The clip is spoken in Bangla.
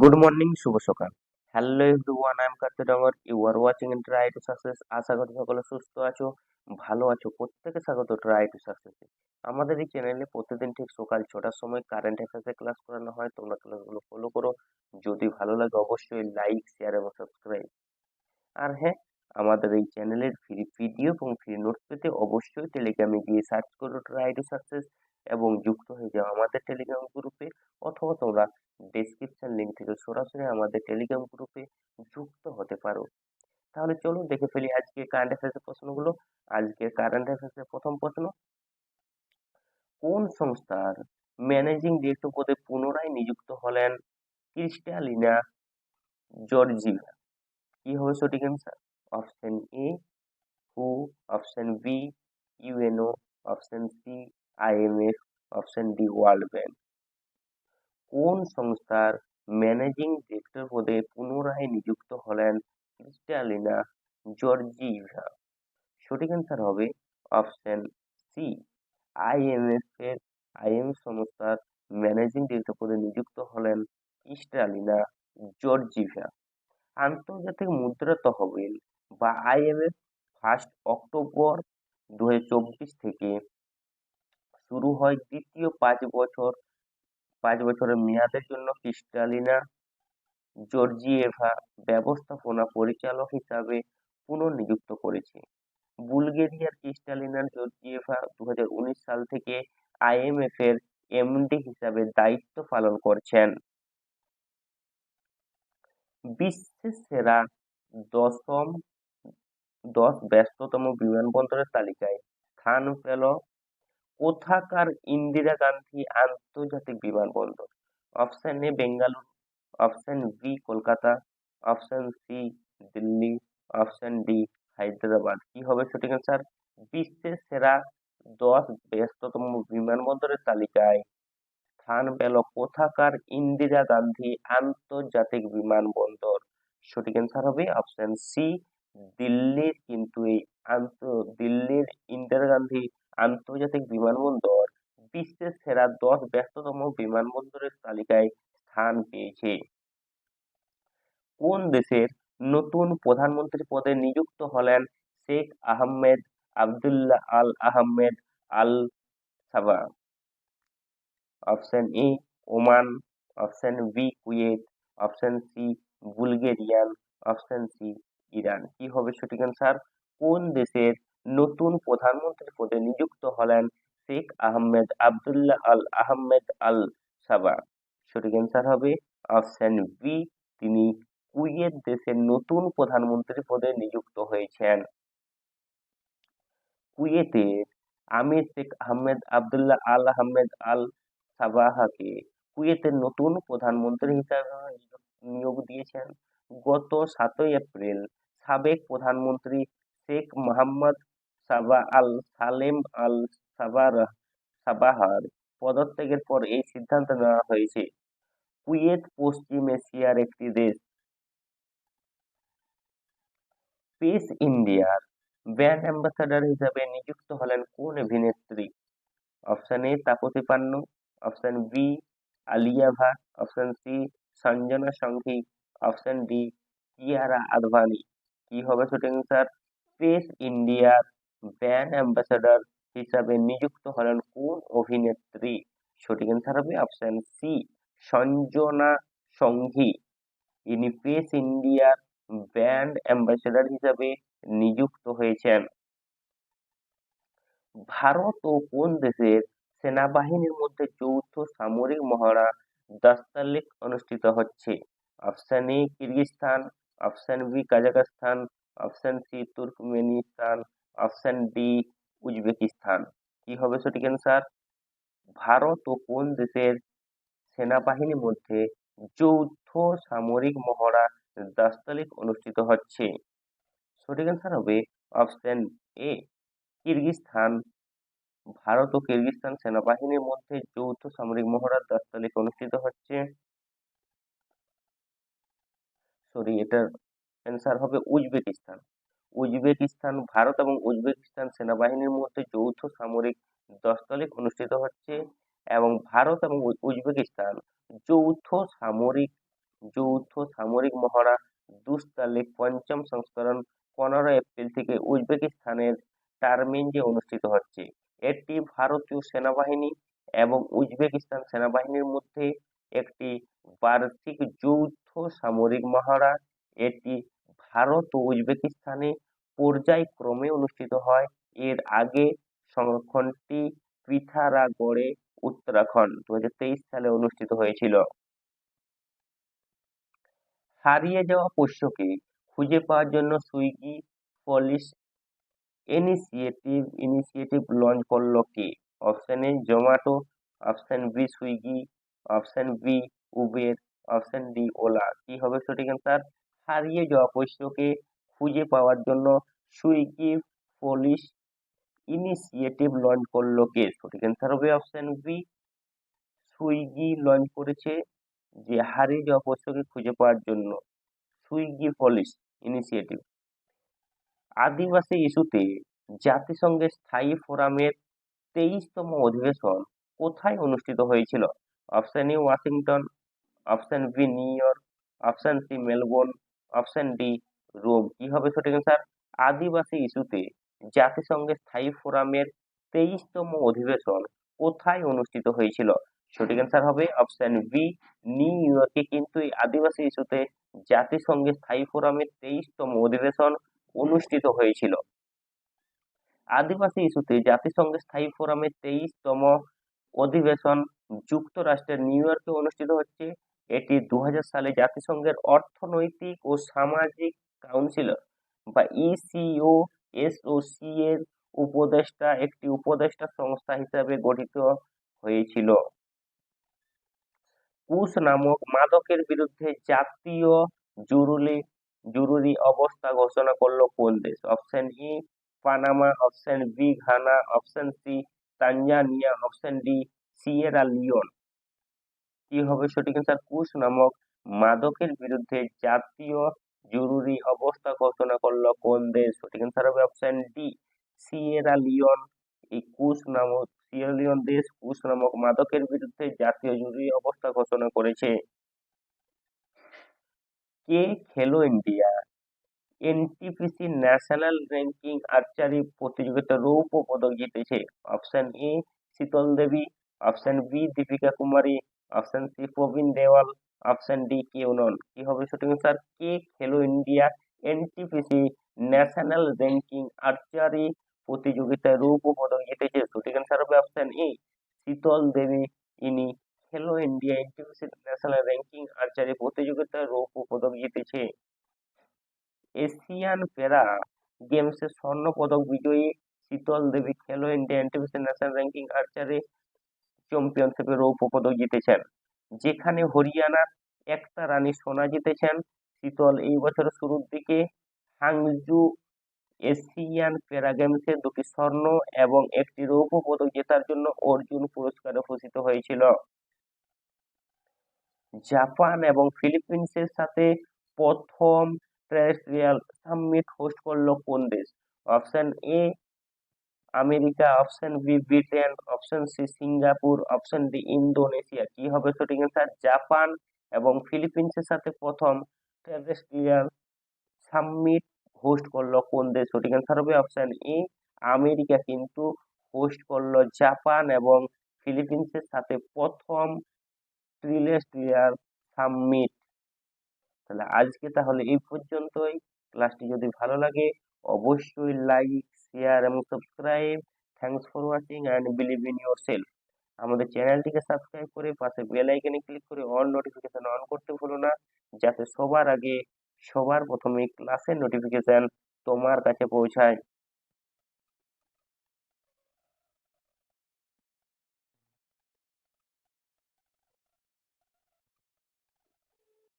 গুড মর্নিং শুভ সকাল। Hello everyone I am Kartik Dongar you are watching in try to success আশা করি সকলে সুস্থ আছো, ভালো আছো, প্রত্যেকে স্বাগত ট্রাই টু সাকসেসে আমাদের এই চ্যানেলে প্রতিদিন ঠিক সকাল ছটার সময় কারেন্ট অ্যাফেয়ার্সের ক্লাস করানো হয়, তোমরা ক্লাসগুলো ফলো করো। যদি ভালো লাগে অবশ্যই লাইক শেয়ার এবং সাবস্ক্রাইব আর হ্যাঁ আমাদের এই চ্যানেলের ফ্রি ভিডিও এবং ফ্রি নোটস পেতে অবশ্যই টেলিগ্রামে গিয়ে সার্চ করো ট্রাই টু সাকসেস এবং যুক্ত হয়ে যাও আমাদের টেলিগ্রাম গ্রুপে অথবা তোমরা ডেসক্রিপশন লিঙ্ক থেকে সরাসরি আমাদের টেলিগ্রাম গ্রুপে যুক্ত হতে পারো। তাহলে চলো দেখে ফেলি আজকে কারেন্ট অ্যাফেয়ার্সের প্রশ্নগুলো। আজকে কারেন্ট অ্যাফেয়ার্সের প্রথম প্রশ্ন, কোন সংস্থার ম্যানেজিং ডিরেক্টর পদে পুনরায় নিযুক্ত হলেন ক্রিস্টালিনা জর্জিভা কি হবে সঠিক answer option A who option B UNO option C IMF option D world bank. কোন সংস্থার ম্যানেজিং ডিরেক্টর পদে পুনরায় নিযুক্ত হলেন ক্রিস্টালিনা জর্জিভা সঠিক অ্যান্সার হবে অপশন সি, আইএমএফ এর আইএমএফ সংস্থার ম্যানেজিং ডিরেক্টর পদে নিযুক্ত হলেন ক্রিস্টালিনা জর্জিভা আন্তর্জাতিক মুদ্রা তহবিল বা আইএমএফ ফার্স্ট অক্টোবর দু হাজার চব্বিশ থেকে শুরু হয় দ্বিতীয় পাঁচ বছর। পাঁচ বছরের মেয়াদের জন্য ক্রিস্টালিনা জর্জিয়েভা ব্যবস্থাপনা পরিচালক হিসাবে পুনর্নিযুক্ত করেছে। বুলগেরিয়ার ক্রিস্টালিনা জর্জিয়েভা দুই হাজার উনিশ সাল থেকে আইএমএফ এর এমডি হিসাবে দায়িত্ব পালন করছেন। বিশ্বের সেরা দশম, দশ ব্যস্ততম বিমানবন্দরের তালিকায় স্থান পেল কোথাকার ইন্দিরা গান্ধী আন্তর্জাতিক বিমানবন্দর? Option A Bengaluru option B Kolkata option C Delhi option D Hyderabad কি হবে সঠিক অ্যান্সার বিশ্বের সেরা দশ ব্যস্ততম বিমানবন্দরের তালিকায় স্থান পেল কোথাকার ইন্দিরা গান্ধী আন্তর্জাতিক বিমানবন্দর? সঠিক অ্যান্সার হবে অপশন সি দিল্লির। কিন্তু এই আন্ত, দিল্লির ইন্দিরা গান্ধী আন্তর্জাতিক বিমানবন্দর বিশ্বের সেরা দশ ব্যস্ততম বিমানবন্দরের তালিকায় স্থান পেয়েছে। কোন দেশের নতুন প্রধানমন্ত্রী পদে নিযুক্ত হলেন Sheikh Ahmed Abdullah Al Ahmed Al Sabah? Option A, Oman. Option B, Kuwait. Option C, Bulgarian. Option C, Iran. কি হবে সঠিক অ্যান্সার কোন দেশের নতুন প্রধানমন্ত্রী পদে নিযুক্ত হলেন Sheikh Ahmed Abdullah Al Ahmed Al সাবা। সঠিক অ্যান্সার হবে অপশন বি তিনি কুয়েত দেশের নতুন প্রধানমন্ত্রী পদে নিযুক্ত হয়েছেন। কুয়েতের আমির Sheikh Ahmed Abdullah Al Ahmed আল সাবাহাকে কুয়েতের নতুন প্রধানমন্ত্রী হিসাবে নিয়োগ দিয়েছেন। গত সাতই এপ্রিল সাবেক প্রধানমন্ত্রী শেখ মোহাম্মদ সাবা আল সালেম আল সাবার, সাবাহার পদত্যাগের পর এই সিদ্ধান্ত নেওয়া হয়েছে। কুয়েত, পশ্চিম এশিয়ার একটি দেশ। পেস ইন্ডিয়ার ব্র্যান্ড অ্যাম্বাসাডার হিসাবে নিযুক্ত হলেন কোন অভিনেত্রী? Option A Taapsee Pannu. Option B Alia Bhatt. Option C Sanjana Sanghi option D Kiara Advani. কি হবে সঠিক অ্যান্সার পেস ইন্ডিয়ার ব্র্যান্ড অ্যাম্বাসাডার হিসাবে নিযুক্ত হলেন কোন অভিনেত্রী? সঠিক অ্যান্সার হবে অপশন সি সঞ্জনা সংঘি ইনি পেস ইন্ডিয়ার ব্র্যান্ড অ্যাম্বাসেডর হিসাবে নিযুক্ত হয়েছেন। ভারত ও কোন দেশের সেনাবাহিনীর মধ্যে যৌথ সামরিক মহড়া দাস্তালিক অনুষ্ঠিত হচ্ছে? Option A Kyrgyzstan option B Kazakhstan option C Turkmenistan option D, Uzbekistan. কি হবে সঠিক অ্যান্সার ভারত ও কোন দেশের সেনাবাহিনীর মধ্যে যৌথ সামরিক মহড়া দাস্তালিক অনুষ্ঠিত হচ্ছে? সঠিক অ্যান্সার হবে অপশন এ কিরগিস্তান ভারত ও কিরগিস্তান সেনাবাহিনীর মধ্যে যৌথ সামরিক মহড়ার দাস্তালিক অনুষ্ঠিত হচ্ছে। সরি, এটার অ্যান্সার হবে উজবেকিস্তান। উজবেকিস্তান, ভারত এবং উজবেকিস্তান সেনাবাহিনীর মধ্যে যৌথ সামরিক দস্তলিক অনুষ্ঠিত হচ্ছে এবং ভারত এবং উজবেকিস্তান যৌথ সামরিক যৌথ সামরিক মহড়া দুস্তালে পঞ্চম সংস্করণ পনেরো এপ্রিল থেকে উজবেকিস্তানের টারমিনজে অনুষ্ঠিত হচ্ছে। এটি ভারতীয় সেনাবাহিনী এবং উজবেকিস্তান সেনাবাহিনীর মধ্যে একটি বার্ষিক যৌথ সামরিক মহড়া এটি ভারত ও উজবেকিস্তানে পর্যায়ক্রমে অনুষ্ঠিত হয়। এর আগে সংরক্ষণটি পিথারাগড়ে উত্তরাখণ্ড দু সালে অনুষ্ঠিত হয়েছিল। হারিয়ে যাওয়া পোষ্যকে খুঁজে পাওয়ার জন্য Swiggy police initiative initiative launch করল কে? Option A, Zomato, option B, Swiggy, option B, Uber, option D, Ola. কি হবে সঠিক অ্যান্সার? হারিয়ে যাওয়া পোষ্যকে খুঁজে পাওয়ার জন্য সুইগি পলিশ ইনিশিয়েটিভ লঞ্চ করল কে? সঠিক অ্যান্সার হবে অপশন বি সুইগি লঞ্চ করেছে যে হারিয়ে যাওয়া খুঁজে পাওয়ার জন্য। Swiggy polish initiative. আদিবাসী ইস্যুতে জাতিসংঘের স্থায়ী ফোরামের তেইশতম অধিবেশন কোথায় অনুষ্ঠিত হয়েছিল? Option A Washington option B New York option C Melbourne option D Rome কি হবে সঠিক অ্যান্সার আদিবাসী ইস্যুতে জাতিসংঘের স্থায়ী ফোরামের তেইশতম অধিবেশন কোথায় অনুষ্ঠিত হয়েছিল? সঠিক অ্যান্সার হবে অপশন বি নিউ ইয়র্কে। কিন্তু এই আদিবাসী ইস্যুতে জাতিসংঘের স্থায়ী ফোরামের তেইশতম অধিবেশন অনুষ্ঠিত হয়েছিল। আদিবাসী ইস্যুতে জাতিসংঘের স্থায়ী ফোরামের তেইশতম অধিবেশন যুক্তরাষ্ট্রের নিউ ইয়র্কে অনুষ্ঠিত হচ্ছে। এটি দু হাজার সালে জাতিসংঘের অর্থনৈতিক ও সামাজিক কাউন্সিলর বা ইসিও এসওসি এর উপদেষ্টা একটি উপদেষ্টা সংস্থা হিসাবে গঠিত হয়েছিল। কুশ নামক মাদকের বিরুদ্ধে জাতীয় জরুরি জরুরি অবস্থা ঘোষণা করল কোন দেশ? Option E Panama, option B, Ghana, option C, Tanzania, option D, Sierra Leone. কি হবে সঠিক অ্যান্সার কুশ নামক মাদকের বিরুদ্ধে জাতীয় জরুরি অবস্থা ঘোষণা করল কোন দেশ? সঠিক অ্যান্সার হবে অপশন ডি সিয়েরা লিওন এই কুশ নামক সিয়েরা লিওন দেশ কুশ নামক মাদকের বিরুদ্ধে জাতীয় জরুরি অবস্থা ঘোষণা করেছে। কে Khelo India? NTPC national ranking archery প্রতিযোগিতা রৌপ্য পদক জিতেছে। Option A Sheetal Devi option B Deepika Kumari option C Praveen Dewal option D কেউ নন কি হবে সঠিক স্যার কে Khelo India NTPC national ranking archery প্রতিযোগিতায় রৌপ্য পদক জিতেছে। সঠিক অ্যান্সার হবে অপশন এ শীতল দেবী, ইনি Khelo India NTPC national ranking archery প্রতিযোগিতায় রৌপ্য পদক জিতেছে। এশিয়ান প্যারা গেমসে স্বর্ণ পদক বিজয়ী Sheetal Devi Khelo India NTPC national ranking archery চ্যাম্পিয়নশিপে রৌপ্য পদক জিতেছেন। যেখানে হরিয়ানার একটা রানী সোনা জিতেছেন। শীতল এই বছরের শুরুর দিকে হাংজু এশিয়ান প্যারা গেমসে দুটি স্বর্ণ এবং একটি রৌপ্য পদক জেতার জন্য অর্জুন পুরস্কারে ভূষিত হয়েছিল। জাপান এবং ফিলিপিন্সের সাথে প্রথম টেরেস্ট্রিয়াল সামিট হোস্ট করল কোন দেশ? Option A America, option B Britain, option C Singapore, option D Indonesia. কি হবে সঠিক অ্যান্সার জাপান এবং ফিলিপিন্সের সাথে প্রথম টেরেস্ট্রিয়াল সামিট হোস্ট করল কোন দেশ? সঠিক অ্যান্সার হবে অপশন এ, আমেরিকা। কিন্তু হোস্ট করল জাপান এবং ফিলিপিন্সের সাথে প্রথম ট্রিলেস্ট্রিয়াল সামিট তাহলে আজকে তাহলে এই পর্যন্তই। ক্লাসটি যদি ভালো লাগে, অবশ্যই লাইক শেয়ার এবং subscribe thanks for watching and believe in yourself আমাদের চ্যানেলটিকে সাবস্ক্রাইব করে পাশে বেল আইকনে ক্লিক করে অল নোটিফিকেশন অন করতে ভুলো না, যাতে সবার আগে সবার প্রথমে ক্লাসের নোটিফিকেশন তোমার কাছে পৌঁছায়।